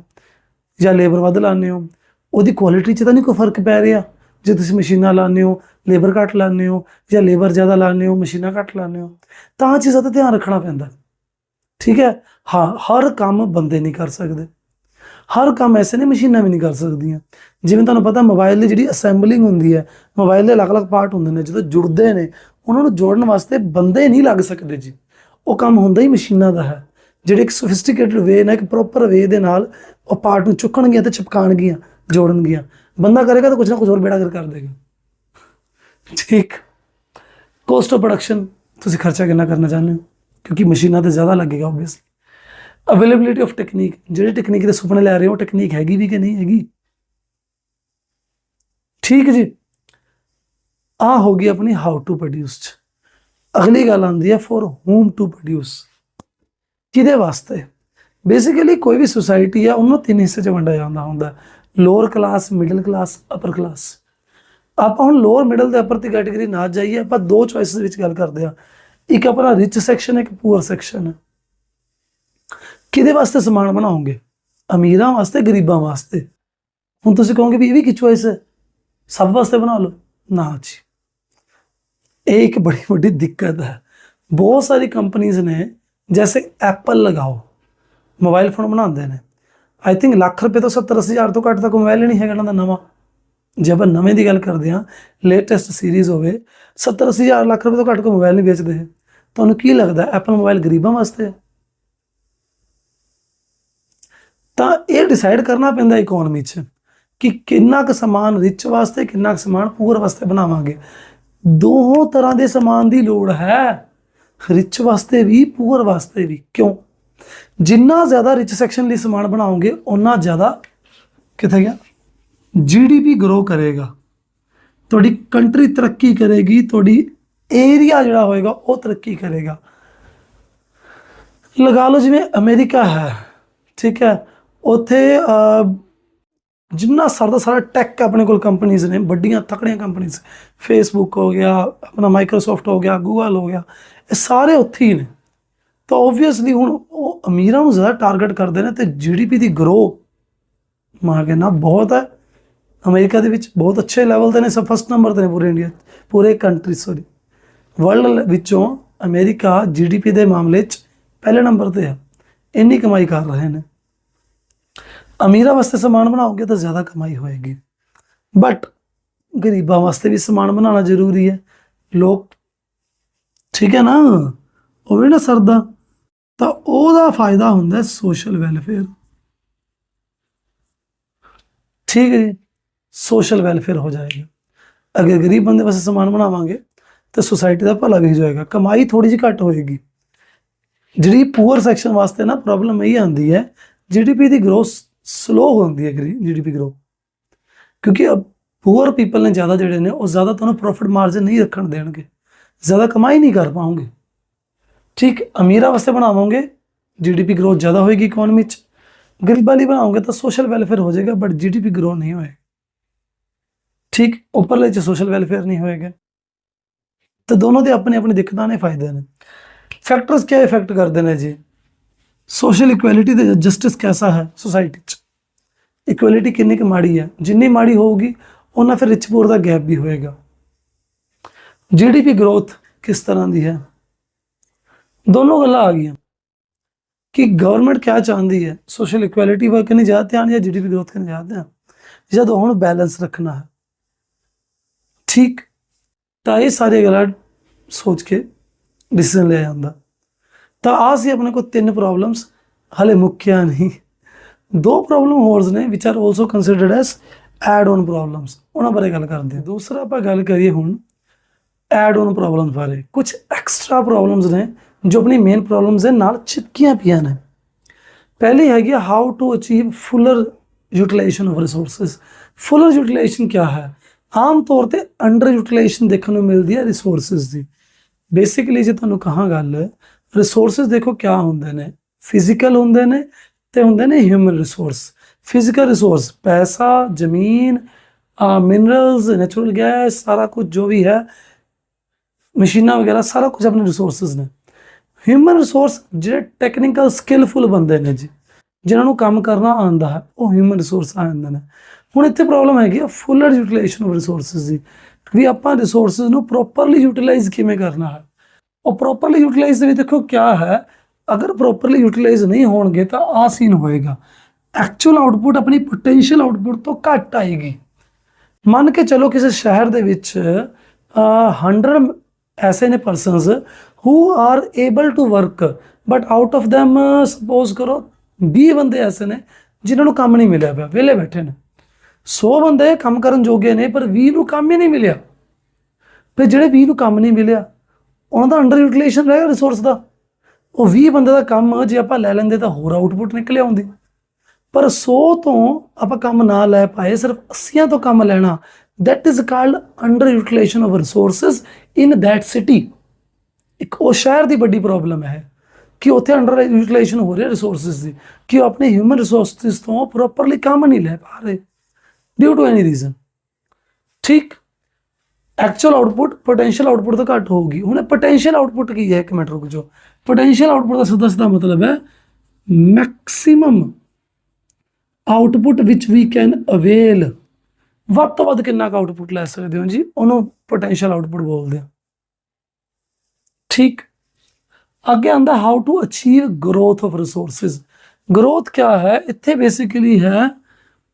[SPEAKER 1] ਜਾਂ ਲੇਬਰ ਵੱਧ ਲਾਉਂਦੇ ਹੋ, ਉਹਦੀ ਕੁਆਲਿਟੀ 'ਚ ਤਾਂ ਨਹੀਂ ਕੋਈ ਫ਼ਰਕ ਪੈ ਰਿਹਾ। ਜੇ ਤੁਸੀਂ ਮਸ਼ੀਨਾਂ ਲਾਉਂਦੇ ਹੋ ਲੇਬਰ ਘੱਟ ਲਾਉਂਦੇ ਹੋ ਜਾਂ ਲੇਬਰ ਜ਼ਿਆਦਾ ਲਾਉਂਦੇ ਹੋ, ਮਸ਼ੀਨਾਂ ਘੱਟ ਲਾਉਂਦੇ ਹੋ, ਤਾਂ ਚੀਜ਼ਾਂ ਦਾ ਧਿਆਨ ਰੱਖਣਾ ਪੈਂਦਾ। ਠੀਕ ਹੈ? ਹਾਂ, ਹਰ ਕੰਮ ਬੰਦੇ ਨਹੀਂ ਕਰ ਸਕਦੇ। ਹਰ ਕੰਮ ਐਸੇ ਨੇ ਮਸ਼ੀਨਾਂ ਵੀ ਨਹੀਂ ਕਰ ਸਕਦੀਆਂ। ਜਿਵੇਂ ਤੁਹਾਨੂੰ ਪਤਾ ਮੋਬਾਈਲ ਦੀ ਜਿਹੜੀ ਅਸੈਂਬਲਿੰਗ ਹੁੰਦੀ ਹੈ, ਮੋਬਾਈਲ ਦੇ ਅਲੱਗ-ਅਲੱਗ ਪਾਰਟ ਹੁੰਦੇ ਨੇ, ਜਦੋਂ ਜੁੜਦੇ ਨੇ, ਉਹਨਾਂ ਨੂੰ ਜੋੜਨ ਵਾਸਤੇ ਬੰਦੇ ਨਹੀਂ ਲੱਗ ਸਕਦੇ ਜੀ। ਉਹ ਕੰਮ ਹੁੰਦਾ ਹੀ ਮਸ਼ੀਨਾਂ ਦਾ ਹੈ। ਜਿਹੜੇ ਇੱਕ ਸੋਫਿਸਟੀਕੇਟਡ ਵੇ ਨਾਲ, ਇੱਕ ਪ੍ਰੋਪਰ ਵੇ ਦੇ ਨਾਲ ਉਹ ਪਾਰਟ ਨੂੰ ਚੁੱਕਣਗੀਆਂ ਤੇ ਚਿਪਕਾਣਗੀਆਂ ਜੋੜਨਗੀਆਂ। ਬੰਦਾ ਕਰੇਗਾ ਤਾਂ ਕੁਝ ਨਾ ਕੁਝ ਹੋਰ ਬੇੜਾ ਕਰ ਕਰ ਦੇਗਾ। ਠੀਕ। ਕੋਸਟ ਆਫ ਪ੍ਰੋਡਕਸ਼ਨ ਤੁਸੀਂ ਖਰਚਾ ਕਿੰਨਾ ਕਰਨਾ ਚਾਹੁੰਦੇ ਹੋ? ਕਿਉਂਕਿ ਮਸ਼ੀਨਾਂ ਤੇ ਜ਼ਿਆਦਾ ਲੱਗੇਗਾ ਆਬਵੀਅਸਲੀ ਅਵੇਲੇਬਿਲਿਟੀ ਆਫ ਟੈਕਨੀਕ ਜਿਹੜੀ ਟੈਕਨੀਕ ਦੇ ਸੁਪਨੇ ਲੈ ਰਹੇ ਹੋ ਟੈਕਨੀਕ ਹੈਗੀ ਵੀ ਕਿ ਨਹੀਂ ਹੈਗੀ? ਠੀਕ ਜੀ। ਆ ਹੋ ਗਈ ਆਪਣੀ ਹਾਊ ਟੂ ਪ੍ਰੋਡਿਊਸ ਅਗਲੀ ਗੱਲ ਆਉਂਦੀ ਹੈ ਫॉर whom ਟੂ ਪ੍ਰੋਡਿਊਸ ਕਿਹਦੇ ਵਾਸਤੇ? ਬੇਸਿਕਲੀ ਕੋਈ ਵੀ ਸੁਸਾਇਟੀ ਆ, ਉਹਨੂੰ ਤਿੰਨ ਹਿੱਸੇ ਚ ਵੰਡਿਆ ਜਾਂਦਾ ਹੁੰਦਾ। Lower class middle class upper class ਆਪਾਂ ਹੁਣ ਲੋਅਰ ਮਿਡਲ ਤੇ ਅਪਰ ਦੀ ਕੈਟਾਗਰੀ ਨਾ ਜਾਈਏ, ਆਪਾਂ ਦੋ ਚੋਇਸਸ ਵਿੱਚ ਗੱਲ ਕਰਦੇ ਆ ਇੱਕ ਆਪਣਾ ਰਿਚ ਸੈਕਸ਼ਨ ਇੱਕ ਪੂਅਰ ਸੈਕਸ਼ਨ ਕਿਹਦੇ ਵਾਸਤੇ ਸਮਾਨ ਬਣਾਓਗੇ? ਅਮੀਰਾਂ ਵਾਸਤੇ, ਗਰੀਬਾਂ ਵਾਸਤੇ? ਹੁਣ ਤੁਸੀਂ ਕਹੋਗੇ ਵੀ ਇਹ ਵੀ ਕੀ ਚੋਇਸ ਹੈ? ਸਭ ਵਾਸਤੇ ਬਣਾ ਲਓ। ਨਾ ਜੀ। ਇਹ ਇੱਕ ਬੜੀ ਵੱਡੀ ਦਿੱਕਤ ਹੈ। ਬਹੁਤ ਸਾਰੀ ਕੰਪਨੀਆਂ ਨੇ, ਜੈਸੇ ਐਪਲ ਲਗਾਓ ਮੋਬਾਈਲ ਫੋਨ ਬਣਾਉਂਦੇ ਨੇ। ਆਈ ਥਿੰਕ ਲੱਖ ਰੁਪਏ ਤੋਂ 70 ਹਜ਼ਾਰ ਤੋਂ ਘੱਟ ਤੱਕ ਮੋਬਾਈਲ ਹੀ ਨਹੀਂ ਹੈਗਾ ਇਹਨਾਂ ਦਾ ਨਵਾਂ। ਜੇ ਆਪਾਂ ਨਵੇਂ ਦੀ ਗੱਲ ਕਰਦੇ ਹਾਂ ਲੇਟੈਸਟ ਸੀਰੀਜ਼ ਹੋਵੇ 70 ਹਜ਼ਾਰ, ਲੱਖ ਰੁਪਏ ਤੋਂ ਘੱਟ ਕੋ ਮੋਬਾਈਲ ਨਹੀਂ ਵੇਚਦੇ। ਤੁਹਾਨੂੰ ਕੀ ਲੱਗਦਾ ਐਪਲ ਮੋਬਾਈਲ ਗਰੀਬਾਂ ਵਾਸਤੇ ਹੈ? ਤਾਂ ਇਹ ਡਿਸਾਈਡ ਕਰਨਾ ਪੈਂਦਾ ਇਕਨੋਮੀ 'ਚ ਕਿ ਕਿੰਨਾ ਕੁ ਸਮਾਨ ਰਿਚ ਵਾਸਤੇ, ਕਿੰਨਾ ਕੁ ਸਮਾਨ ਪੂਰ ਵਾਸਤੇ ਬਣਾਵਾਂਗੇ। ਦੋਹਾਂ ਤਰ੍ਹਾਂ ਦੇ ਸਮਾਨ ਦੀ ਲੋੜ ਹੈ। ਰਿਚ ਵਾਸਤੇ ਵੀ ਪੂਰ ਵਾਸਤੇ ਵੀ। ਕਿਉਂ? ਜਿੰਨਾ ਜ਼ਿਆਦਾ ਰਿਚ ਸੈਕਸ਼ਨ ਲਈ ਸਮਾਨ ਬਣਾਓਗੇ ਉਨਾ ਜ਼ਿਆਦਾ ਕਿੱਥੇ ਗਿਆ? ਜੀਡੀਪੀ ਗਰੋ ਕਰੇਗਾ। ਤੁਹਾਡੀ ਕੰਟਰੀ ਤਰੱਕੀ ਕਰੇਗੀ, ਤੁਹਾਡੀ ਏਰੀਆ ਜਿਹੜਾ ਹੋਏਗਾ, ਉਹ ਤਰੱਕੀ ਕਰੇਗਾ। ਲਗਾ ਲਓ ਜਿਵੇਂ ਅਮਰੀਕਾ ਹੈ, ਠੀਕ ਹੈ? ਉੱਥੇ ਜਿੰਨਾ ਸਾਰਾ ਸਾਰਾ ਟੈਕ ਆਪਣੇ ਕੋਲ ਕੰਪਨੀਆਂ ਨੇ ਵੱਡੀਆਂ ਤਕੜੀਆਂ ਕੰਪਨੀਆਂ ਫੇਸਬੁੱਕ ਹੋ ਗਿਆ ਆਪਣਾ ਮਾਈਕਰੋਸਾਫਟ ਹੋ ਗਿਆ ਗੂਗਲ ਹੋ ਗਿਆ ਇਹ ਸਾਰੇ ਉੱਥੇ ਹੀ ਨੇ। ਤਾਂ ਆਬਵੀਅਸਲੀ ਹੁਣ ਉਹ ਅਮੀਰਾਂ ਨੂੰ ਜ਼ਿਆਦਾ ਟਾਰਗੇਟ ਕਰਦੇ ਨੇ ਤੇ ਜੀਡੀਪੀ ਦੀ ਗਰੋ ਮੈਂ ਕਹਿੰਦਾ ਬਹੁਤ ਹੈ। ਅਮਰੀਕਾ ਦੇ ਵਿੱਚ ਬਹੁਤ ਅੱਛੇ ਲੈਵਲ ਤੇ ਨੇ ਸਭ ਫਸਟ ਨੰਬਰ ਤੇ ਨੇ ਪੂਰੇ ਇੰਡੀਆ 'ਚ, ਪੂਰੇ ਕੰਟਰੀ ਸੋਰੀ ਵਰਲਡ ਵਿੱਚੋਂ ਅਮਰੀਕਾ ਜੀਡੀਪੀ ਦੇ ਮਾਮਲੇ 'ਚ ਪਹਿਲੇ ਨੰਬਰ ਤੇ ਹੈ। ਇੰਨੀ ਕਮਾਈ ਕਰ ਰਹੇ ਨੇ। ਅਮੀਰਾਂ ਵਾਸਤੇ ਸਮਾਨ ਬਣਾਓਗੇ ਤਾਂ ਜ਼ਿਆਦਾ ਕਮਾਈ ਹੋਏਗੀ। ਬਟ ਗਰੀਬਾਂ ਵਾਸਤੇ ਵੀ ਸਮਾਨ ਬਣਾਉਣਾ ਜ਼ਰੂਰੀ ਹੈ। ਲੋਕ, ਠੀਕ ਹੈ ਨਾ? ਉਹ ਵੀ ਨਾ ਸਰਦਾ। ਤਾਂ ਉਹਦਾ ਫਾਇਦਾ ਹੁੰਦਾ ਸੋਸ਼ਲ ਵੈਲਫੇਅਰ ਠੀਕ ਹੈ ਜੀ ਸੋਸ਼ਲ ਵੈਲਫੇਅਰ ਹੋ ਜਾਏਗਾ। ਅਗਰ ਗਰੀਬ ਬੰਦੇ ਵਾਸਤੇ ਸਮਾਨ ਬਣਾਵਾਂਗੇ ਤਾਂ ਸੁਸਾਇਟੀ ਦਾ ਭਲਾ ਵੀ ਹੋ ਜਾਏਗਾ। ਕਮਾਈ ਥੋੜੀ ਜਿਹੀ ਘੱਟ ਹੋਏਗੀ। ਜਿਹੜੀ ਪੂਅਰ ਸੈਕਸ਼ਨ ਵਾਸਤੇ ਨਾ ਪ੍ਰੋਬਲਮ ਇਹ ਆਉਂਦੀ ਹੈ ਜੀਡੀਪੀ ਦੀ ਗਰੋਥ ਸਲੋ ਹੁੰਦੀ ਹੈ ਜੀਡੀਪੀ ਗਰੋਥ ਕਿਉਂਕਿ ਅਬ ਪੂਅਰ ਪੀਪਲ ਨੇ ਜ਼ਿਆਦਾ ਜਿਹੜੇ ਨੇ, ਉਹ ਜ਼ਿਆਦਾ ਤੁਹਾਨੂੰ ਪ੍ਰੋਫਿਟ ਮਾਰਜਨ ਨਹੀਂ ਰੱਖਣ ਦੇਣਗੇ। ਜ਼ਿਆਦਾ ਕਮਾਈ ਨਹੀਂ ਕਰ ਪਾਉਂਗੇ। ਠੀਕ, ਅਮੀਰਾਂ ਵਾਸਤੇ ਬਣਾਵਾਂਗੇ। ਜੀਡੀਪੀ ਗਰੋਥ ਜ਼ਿਆਦਾ ਹੋਏਗੀ ਇਕਨੋਮੀ ਚ। ਗਰੀਬਾਂ ਲਈ ਬਣਾਓਗੇ ਤਾਂ ਸੋਸ਼ਲ ਵੈਲਫੇਅਰ ਹੋ ਜਾਏਗਾ ਬਟ ਜੀਡੀਪੀ ਗਰੋ ਨਹੀਂ ਹੋਏ ਠੀਕ, ਉੱਪਰਲੇ ਚ ਸੋਸ਼ਲ ਵੈਲਫੇਅਰ ਨਹੀਂ ਹੋਏਗਾ। ਤਾਂ ਦੋਨੋਂ ਦੇ ਆਪਣੇ ਆਪਣੇ ਦਿੱਕਤਾਂ ਨੇ, ਫਾਇਦੇ ਨੇ। ਫੈਕਟਰਸ ਕਿਆ ਇਫੈਕਟ ਕਰਦੇ ਨੇ ਜੀ? ਸੋਸ਼ਲ ਇਕੁਐਲਿਟੀ ਤੇ ਜਸਟਿਸ ਕੈਸਾ ਹੈ ਸੋਸਾਇਟੀ ਚ? ਇਕੁਐਲਿਟੀ ਕਿੰਨੀ ਕੁ ਮਾੜੀ ਹੈ? ਜਿੰਨੀ ਮਾੜੀ ਹੋਊਗੀ, ਉਹਨਾਂ ਫਿਰ ਰਿਚ ਪੂਰ ਦਾ ਗੈਪ ਵੀ ਹੋਏਗਾ। ਜੀਡੀਪੀ ਗਰੋਥ ਕਿਸ ਤਰ੍ਹਾਂ ਦੀ ਹੈ? ਦੋਨੋਂ ਗੱਲਾਂ ਆ ਗਈਆਂ। ਕਿ ਗਵਰਨਮੈਂਟ ਕਿਆ ਚਾਹੁੰਦੀ ਹੈ? ਸੋਸ਼ਲ ਇਕੁਐਲਿਟੀ ਵੱਲ ਕਰਨੀ ਜ਼ਿਆਦਾ ਧਿਆਨ ਜਾਂ ਜੀਡੀਪੀ ਗਰੋਥ ਕਰਨੀ ਜ਼ਿਆਦਾ ਧਿਆਨ? ਜਦੋਂ ਹੁਣ ਬੈਲੈਂਸ ਰੱਖਣਾ ਹੈ। ਠੀਕ। ਤਾਂ ਇਹ ਸਾਰੀਆਂ ਗੱਲਾਂ ਸੋਚ ਕੇ ਡਿਸੀਜਨ ਲਿਆ ਜਾਂਦਾ। ਤਾਂ ਆ ਸੀ ਆਪਣੇ ਕੋਲ ਤਿੰਨ ਪ੍ਰੋਬਲਮਸ ਹਲੇ ਮੁੱਕਿਆ ਨਹੀਂ। ਦੋ ਪ੍ਰੋਬਲਮ ਹੋਰਸ ਨੇ which are also considered as add on problems ਉਹਨਾਂ ਬਾਰੇ ਗੱਲ ਕਰਦੇ ਹਾਂ। ਦੂਸਰਾ ਆਪਾਂ ਗੱਲ ਕਰੀਏ ਹੁਣ ਐਡ ਔਨ ਪ੍ਰੋਬਲਮਸ ਬਾਰੇ। ਕੁਝ ਐਕਸਟਰਾ ਪ੍ਰੋਬਲਮਸ ਨੇ, ਜੋ ਆਪਣੀ ਮੇਨ ਪ੍ਰੋਬਲਮਸ ਦੇ ਨਾਲ ਚਿਪਕੀਆਂ ਪਈਆਂ ਨੇ। ਪਹਿਲੀ ਹੈਗੀ how to achieve fuller utilisation of resources fuller utilisation ਕੀ ਹੈ? ਆਮ ਤੌਰ ਤੇ ਅੰਡਰ ਯੂਟਿਲਾਈਜੇਸ਼ਨ ਦੇਖਣ ਨੂੰ ਮਿਲਦੀ ਹੈ ਰਿਸੋਰਸਸ ਦੀ। ਬੇਸਿਕਲੀ ਜੇ ਤੁਹਾਨੂੰ ਕਹਾਂ ਗੱਲ ਰਿਸੋਰਸਸ ਦੇਖੋ ਕਿਆ ਹੁੰਦੇ ਨੇ ਫਿਜ਼ੀਕਲ ਹੁੰਦੇ ਨੇ ਤੇ ਹੁੰਦੇ ਨੇ ਹਿਊਮਨ ਰਿਸੋਰਸ ਫਿਜ਼ੀਕਲ ਰਿਸੋਰਸ ਪੈਸਾ, ਜ਼ਮੀਨ ਮਿਨਰਲਸ ਨੈਚੁਰਲ ਗੈਸ ਸਾਰਾ ਕੁਝ ਜੋ ਵੀ ਹੈ, ਮਸ਼ੀਨਾਂ ਵਗੈਰਾ, ਸਾਰਾ ਕੁਝ ਆਪਣੇ ਰਿਸੋਰਸਸ ਨੇ। ਹਿਊਮਨ ਰਿਸੋਰਸ ਜਿਹੜੇ ਟੈਕਨੀਕਲ ਸਕਿੱਲਫੁਲ ਬੰਦੇ ਨੇ ਜੀ, ਜਿਨ੍ਹਾਂ ਨੂੰ ਕੰਮ ਕਰਨਾ ਆਉਂਦਾ ਹੈ, ਉਹ ਹਿਊਮਨ ਰਿਸੋਰਸ ਆ ਜਾਂਦੇ ਨੇ। ਹੁਣ ਇੱਥੇ ਪ੍ਰੋਬਲਮ ਹੈਗੀ ਆ ਫੁੱਲਰ ਯੂਟਿਲਾਈਜੇਸ਼ਨ ਆਫ ਰਿਸੋਰਸਸ ਦੀ, ਵੀ ਆਪਾਂ ਰਿਸੋਰਸਸ ਨੂੰ ਪ੍ਰੋਪਰਲੀ ਯੂਟਿਲਾਈਜ਼ ਕਿਵੇਂ ਕਰਨਾ ਹੈ। ਉਹ ਪ੍ਰੋਪਰਲੀ ਯੂਟਿਲਾਈਜ਼ ਦੇ ਵਿੱਚ ਦੇਖੋ ਕਿਆ ਹੈ ਅਗਰ ਪ੍ਰੋਪਰਲੀ ਯੂਟਿਲਾਈਜ਼ ਨਹੀਂ ਹੋਣਗੇ ਤਾਂ ਆ ਸੀਨ ਹੋਏਗਾ। ਐਕਚੁਅਲ ਆਊਟਪੁੱਟ ਆਪਣੀ ਪੋਟੈਂਸ਼ੀਅਲ ਆਊਟਪੁੱਟ ਤੋਂ ਘੱਟ ਆਏਗੀ। ਮੰਨ ਕੇ ਚਲੋ ਕਿਸੇ ਸ਼ਹਿਰ ਦੇ ਵਿੱਚ ਅਹ, 100 ਐਸੇ ਨੇ persons who are able to work but out of them suppose ਕਰੋ 20 ਬੰਦੇ ਐਸੇ ਨੇ ਜਿਨ੍ਹਾਂ ਨੂੰ ਕੰਮ ਨਹੀਂ ਮਿਲਿਆ ਪਿਆ ਵਿਹਲੇ ਬੈਠੇ ਨੇ। 100 ਬੰਦੇ ਕੰਮ ਕਰਨ ਜੋਗੇ ਨੇ ਪਰ 20 ਨੂੰ ਕੰਮ ਹੀ ਨਹੀਂ ਮਿਲਿਆ। ਫਿਰ ਜਿਹੜੇ 20 ਨੂੰ ਕੰਮ ਨਹੀਂ ਮਿਲਿਆ ਉਹਨਾਂ ਦਾ ਅੰਡਰ ਯੂਟਿਲਾਈਜੇਸ਼ਨ ਰਹੇਗਾ ਰਿਸੋਰਸ ਦਾ। ਉਹ 20 ਬੰਦੇ ਦਾ ਕੰਮ ਜੇ ਆਪਾਂ ਲੈ ਲੈਂਦੇ ਤਾਂ ਹੋਰ ਆਊਟਪੁੱਟ ਨਿਕਲ ਆਉਂਦੀ। ਪਰ 100 ਤੋਂ ਆਪਾਂ ਕੰਮ ਨਾ ਲੈ ਪਾਏ, ਸਿਰਫ 80 ਤੋਂ ਕੰਮ ਲੈਣਾ, that is called under utilization of resources in that city ਇੱਕ ਉਹ ਸ਼ਹਿਰ ਦੀ ਵੱਡੀ ਪ੍ਰੋਬਲਮ ਹੈ ਕਿ ਉੱਥੇ ਅੰਡਰ ਯੂਟਿਲਾਈਜੇਸ਼ਨ ਹੋ ਰਹੀ ਹੈ ਰਿਸੋਰਸਸ ਦੀ, ਕਿ ਉਹ ਆਪਣੇ ਹਿਊਮਨ ਰਿਸੋਰਸਸ ਤੋਂ ਪ੍ਰੋਪਰਲੀ ਕੰਮ ਨਹੀਂ ਲੈ ਪਾ ਰਹੇ ਡਿਊ ਟੂ ਐਨੀ ਰੀਜ਼ਨ ਠੀਕ? ਐਕਚੁਅਲ ਆਊਟਪੁੱਟ ਪੋਟੈਂਸ਼ੀਅਲ ਆਊਟਪੁੱਟ ਤੋਂ ਘੱਟ ਹੋਊਗੀ। ਹੁਣ ਪੋਟੈਂਸ਼ੀਅਲ ਆਊਟਪੁੱਟ ਕੀ ਹੈ? ਇੱਕ ਮਿੰਟ ਰੁਕ ਜਾਓ। ਪੋਟੈਂਸ਼ੀਅਲ ਆਊਟਪੁੱਟ ਦਾ ਸਿੱਧਾ ਸਿੱਧਾ ਮਤਲਬ ਹੈ ਮੈਕਸਿਮਮ ਆਊਟਪੁੱਟ ਵਿੱਚ ਵੀ ਕੈਨ ਅਵੇਲ ਵੱਧ ਤੋਂ ਵੱਧ ਕਿੰਨਾ ਕੁ ਆਊਟਪੁੱਟ ਲੈ ਸਕਦੇ ਹੋ ਜੀ? ਉਹਨੂੰ ਪੋਟੈਂਸ਼ੀਅਲ ਆਊਟਪੁੱਟ ਬੋਲਦੇ ਆ ਠੀਕ। ਅੱਗੇ ਆਂਦਾ how to achieve growth of resources growth ਕਿਆ ਹੈ? ਇੱਥੇ ਬੇਸਿਕਲੀ ਹੈ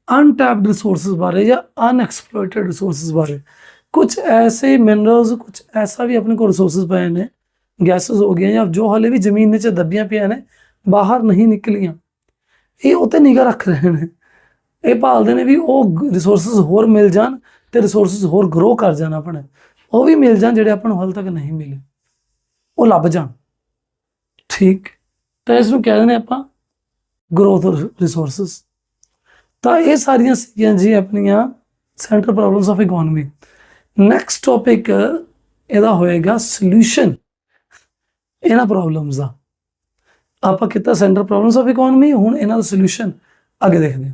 [SPEAKER 1] ਅਨਟੈਪਡ ਰਿਸੋਰਸਸ ਬਾਰੇ ਜਾਂ ਅਨਐਕਸਪਲੋਇਟਡ ਰਿਸੋਰਸਸ ਬਾਰੇ। ਕੁਝ ਐਸੇ ਮਿਨਰਲਸ ਕੁਝ ਐਸਾ ਵੀ ਆਪਣੇ ਕੋਲ ਰਿਸੋਰਸਸ ਪਏ ਨੇ ਗੈਸਸ ਹੋ ਗਈਆਂ ਜਾਂ ਜੋ ਹਲੇ ਵੀ ਜ਼ਮੀਨ ਵਿੱਚ ਦੱਬੀਆਂ ਪਈਆਂ ਨੇ, ਬਾਹਰ ਨਹੀਂ ਨਿਕਲੀਆਂ। ਇਹ ਉਤੇ ਨਿਗਾ ਰੱਖ ਰਹੇ ਨੇ। ਇਹ ਭਾਲਦੇ ਨੇ ਵੀ ਉਹ ਰਿਸੋਰਸਸ ਹੋਰ ਮਿਲ ਜਾਣ ਤੇ ਰਿਸੋਰਸਸ ਹੋਰ ਗਰੋ ਕਰ ਜਾਣ ਆਪਣੇ। ਉਹ ਵੀ ਮਿਲ ਜਾਣ ਜਿਹੜੇ ਆਪਾਂ ਨੂੰ ਹਾਲ ਤੱਕ ਨਹੀਂ ਮਿਲੇ। ਉਹ ਲੱਭ ਜਾਣ। ਠੀਕ? ਤਾਂ ਇਸ ਨੂੰ ਕਹਿੰਦੇ ਨੇ ਆਪਾਂ ਗਰੋਥ ਰਿਸੋਰਸਸ ਤਾਂ ਇਹ ਸਾਰੀਆਂ ਸੀਗੀਆਂ ਜੀ ਆਪਣੀਆਂ centre problems of economy next topic uh, ਇਹਦਾ ਹੋਏਗਾ ਸੋਲੂਸ਼ਨ ਇਹਨਾਂ ਪ੍ਰੋਬਲਮਸ ਦਾ। ਆਪਾਂ ਕੀਤਾ ਸੈਂਟਰ ਪ੍ਰੋਬਲਮਸ ਆਫ ਇਕਨੋਮੀ ਹੁਣ ਇਹਨਾਂ ਦਾ ਸੋਲੂਸ਼ਨ ਅੱਗੇ ਦੇਖਦੇ ਹਾਂ।